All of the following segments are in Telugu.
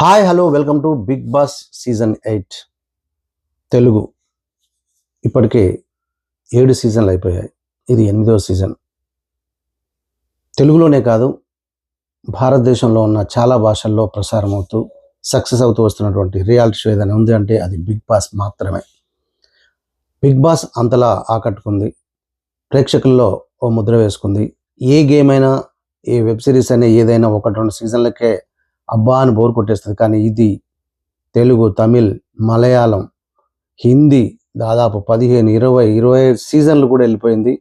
Hi hello welcome to Bigg Boss season eight Telugu. ఇప్పటికే ఏడు సీజన్లు అయిపోయాయి. ఇది ఎనిమిదవ సీజన్. తెలుగులోనే కాదు భారతదేశంలో ఉన్న చాలా భాషల్లో ప్రసారం అవుతూ సక్సెస్ అవుతూ వస్తున్నటువంటి రియాలిటీ షో ఏదైనా ఉంది అంటే అది బిగ్ బాస్ మాత్రమే. బిగ్ బాస్ అంతలా ఆకట్టుకుంది. ప్రేక్షకుల్లో ఓ ముద్ర వేసుకుంది. ఏ గేమ్ అయినా ఏ వెబ్ సిరీస్ అయినా ఏదైనా ఒకటి రెండు సీజన్లకే అబ్బా అని బోర్ కొట్టేస్తుంది. కానీ ఇది తెలుగు తమిళ్ మలయాళం హిందీ దాదాపు పదిహేను ఇరవై ఇరవై సీజన్లు కూడా వెళ్ళిపోయింది.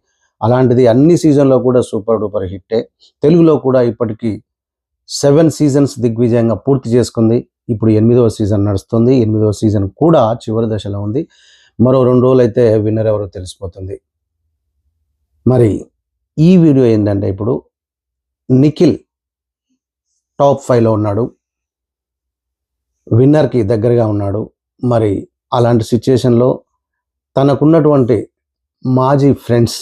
అలాంటిది అన్ని సీజన్లో కూడా సూపర్ డూపర్ హిట్టే. తెలుగులో కూడా ఇప్పటికీ సెవెన్ సీజన్స్ దిగ్విజయంగా పూర్తి చేసుకుంది. ఇప్పుడు ఎనిమిదవ సీజన్ నడుస్తుంది. ఎనిమిదవ సీజన్ కూడా చివరి దశలో ఉంది. మరో రెండు రోజులు అయితే విన్నర్ ఎవరో తెలిసిపోతుంది. మరి ఈ వీడియో ఏంటంటే ఇప్పుడు నిఖిల్ టాప్ ఫైవ్లో ఉన్నాడు. విన్నర్కి దగ్గరగా ఉన్నాడు. మరి అలాంటి సిచ్యుయేషన్లో తనకున్నటువంటి మాజీ ఫ్రెండ్స్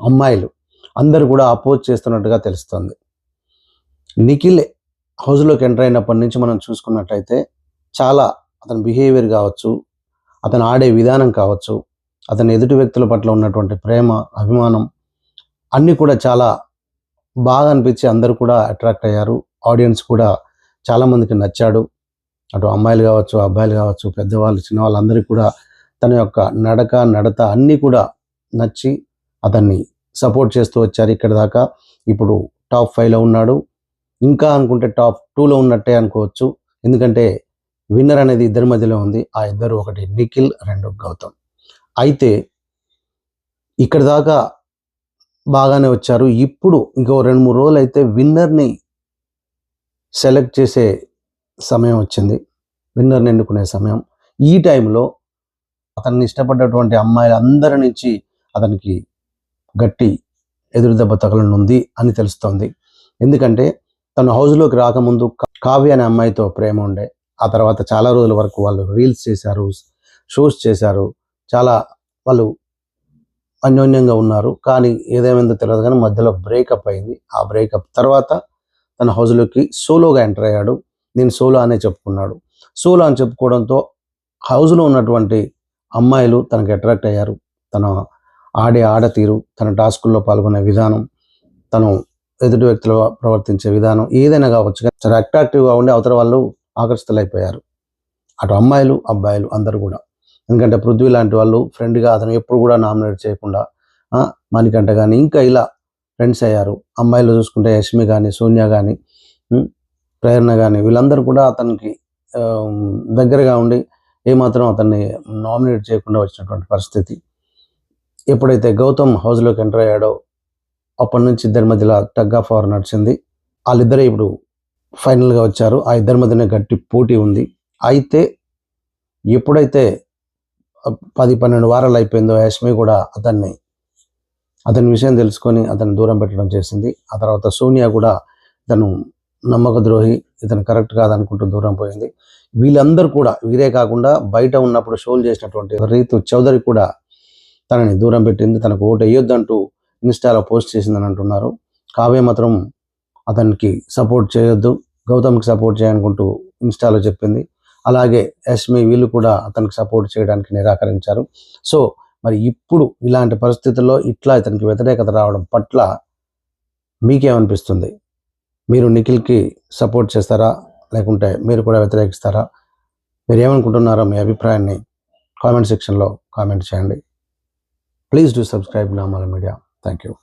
అమ్మాయిలు అందరూ కూడా అపోజ్ చేస్తున్నట్టుగా తెలుస్తుంది. నిఖిల్ హౌస్లోకి ఎంటర్ అయినప్పటి నుంచి మనం చూసుకున్నట్టయితే చాలా అతని బిహేవియర్ కావచ్చు అతను ఆడే విధానం కావచ్చు అతని ఎదుటి వ్యక్తుల పట్ల ఉన్నటువంటి ప్రేమ అభిమానం అన్నీ కూడా చాలా బాగా అనిపించి అందరూ కూడా అట్రాక్ట్ అయ్యారు. ఆడియన్స్ కూడా చాలామందికి నచ్చాడు. అటు అమ్మాయిలు కావచ్చు అబ్బాయిలు కావచ్చు పెద్దవాళ్ళు చిన్నవాళ్ళు అందరికీ కూడా తన యొక్క నడక నడత అన్నీ కూడా నచ్చి అతన్ని సపోర్ట్ చేస్తూ వచ్చారు ఇక్కడ దాకా. ఇప్పుడు టాప్ ఫైవ్లో ఉన్నాడు. ఇంకా అనుకుంటే టాప్ టూలో ఉన్నట్టే అనుకోవచ్చు. ఎందుకంటే విన్నర్ అనేది ఇద్దరి మధ్యలో ఉంది. ఆ ఇద్దరు ఒకటి నిఖిల్ రెండు గౌతమ్. అయితే ఇక్కడ దాకా బాగానే వచ్చారు. ఇప్పుడు ఇంకో రెండు మూడు రోజులు అయితే విన్నర్ని సెలెక్ట్ చేసే సమయం వచ్చింది. విన్నర్ని ఎన్నుకునే సమయం. ఈ టైంలో అతన్ని ఇష్టపడ్డటువంటి అమ్మాయిలందరి నుంచి అతనికి గట్టి ఎదురు దెబ్బ తగలనుంది అని తెలుస్తోంది. ఎందుకంటే తను హౌస్లోకి రాకముందు కావ్య అనే అమ్మాయితో ప్రేమ ఉండే. ఆ తర్వాత చాలా రోజుల వరకు వాళ్ళు రీల్స్ చేశారు షోస్ చేశారు. చాలా వాళ్ళు అన్యోన్యంగా ఉన్నారు. కానీ ఏదేమైందో తెలియదు కానీ మధ్యలో బ్రేకప్ అయింది. ఆ బ్రేకప్ తర్వాత తన హౌస్లోకి సోలోగా ఎంటర్ అయ్యాడు. నేను సోలో అనే చెప్పుకున్నాడు. సోలో అని చెప్పుకోవడంతో హౌస్లో ఉన్నటువంటి అమ్మాయిలు తనకు అట్రాక్ట్ అయ్యారు. తన ఆడే ఆడతీరు తన టాస్కుల్లో పాల్గొనే విధానం తను ఎదుటి వ్యక్తులు ప్రవర్తించే విధానం ఏదైనా కావచ్చు కానీ చాలా అట్రాక్టివ్గా ఉండి అవతల వాళ్ళు ఆకర్షితులైపోయారు. అటు అమ్మాయిలు అబ్బాయిలు అందరూ కూడా. ఎందుకంటే పృథ్వీ లాంటి వాళ్ళు ఫ్రెండ్గా అతను ఎప్పుడు కూడా నామినేట్ చేయకుండా మణికంట కానీ ఇంకా ఇలా ఫ్రెండ్స్ అయ్యారు. అమ్మాయిలు చూసుకుంటే యష్మి కానీ సోనియా కానీ ప్రేరణ కానీ వీళ్ళందరూ కూడా అతనికి దగ్గరగా ఉండి ఏమాత్రం అతన్ని నామినేట్ చేయకుండా వచ్చినటువంటి పరిస్థితి. ఎప్పుడైతే గౌతమ్ హౌస్లోకి ఎంటర్ అయ్యాడో అప్పటి నుంచి ఇద్దరి మధ్యలో టగ్ ఆఫ్ అవర్ నడిచింది. వాళ్ళిద్దరే ఇప్పుడు ఫైనల్గా వచ్చారు. ఆ ఇద్దరి మధ్యనే గట్టి పోటీ ఉంది. అయితే ఎప్పుడైతే పది పన్నెండు వారాలు అయిపోయిందో యష్మి కూడా అతన్ని అతని విషయం తెలుసుకొని అతను దూరం పెట్టడం చేసింది. ఆ తర్వాత సోనియా కూడా తను నమ్మక ద్రోహి ఇతను కరెక్ట్ కాదనుకుంటూ దూరం పోయింది. వీళ్ళందరూ కూడా వీరే కాకుండా బయట ఉన్నప్పుడు షోలు చేసినటువంటి రీతు చౌదరి కూడా తనని దూరం పెట్టింది. తనకు ఓటు వేయొద్దంటూ ఇన్స్టాలో పోస్ట్ చేసిందని అంటున్నారు. కావ్య మాత్రం అతనికి సపోర్ట్ చేయొద్దు గౌతమ్కి సపోర్ట్ చేయనుకుంటూ ఇన్స్టాలో చెప్పింది. అలాగే యష్మి వీళ్ళు కూడా అతనికి సపోర్ట్ చేయడానికి నిరాకరించారు. సో మరి ఇప్పుడు ఇలాంటి పరిస్థితుల్లో ఇట్లా ఇతనికి వ్యతిరేకత రావడం పట్ల మీకేమనిపిస్తుంది? మీరు నిఖిల్కి సపోర్ట్ చేస్తారా? లేకుంటే మీరు కూడా వ్యతిరేకిస్తారా? మీరు ఏమనుకుంటున్నారో మీ అభిప్రాయాన్ని కామెంట్ సెక్షన్లో కామెంట్ చేయండి. Please do subscribe Namala media. Thank you.